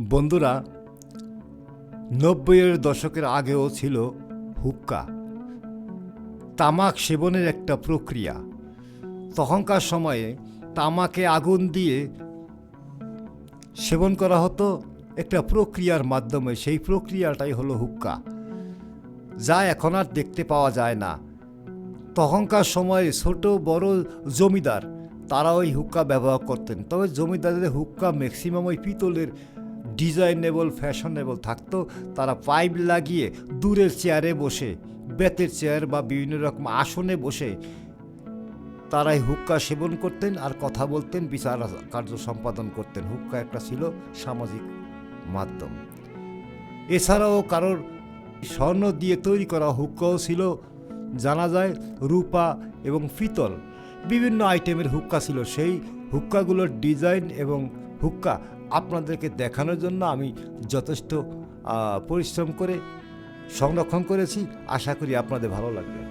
বন্ধুরা, নব্বইয়ের দশকের আগেও ছিল হুক্কা। তামাক সেবনের একটা প্রক্রিয়া। তখনকার সময়ে তামাকে আগুন দিয়ে সেবন করা হতো একটা প্রক্রিয়ার মাধ্যমে। সেই প্রক্রিয়াটাই হলো হুক্কা, যা এখন আর দেখতে পাওয়া যায় না। তখনকার সময়ে ছোট বড় জমিদার তারা ওই হুক্কা ব্যবহার করতেন। তবে জমিদারদের হুক্কা ম্যাক্সিমাম ওই পিতলের ডিজাইনেবল, ফ্যাশনেবল থাকতো, তারা পাইপ লাগিয়ে দূরের চেয়ারে বসে, বেতের চেয়ার বা বিভিন্ন রকম আসনে বসে তারাই হুক্কা সেবন করতেন আর কথা বলতেন, বিচার কার্য সম্পাদন করতেন। হুক্কা একটা ছিল সামাজিক মাধ্যম। এছাড়াও কারোর স্বর্ণ দিয়ে তৈরি করা হুক্কাও ছিল, জানা যায়, রূপা এবং পিতল বিভিন্ন আইটেমের হুক্কা ছিল, সেই হুক্কাগুলোর ডিজাইন এবং হুক্কা আপনাদেরকে দেখানোর জন্য আমি যথেষ্ট পরিশ্রম করে সংরক্ষণ করেছি। আশা করি আপনাদের ভালো লাগবে।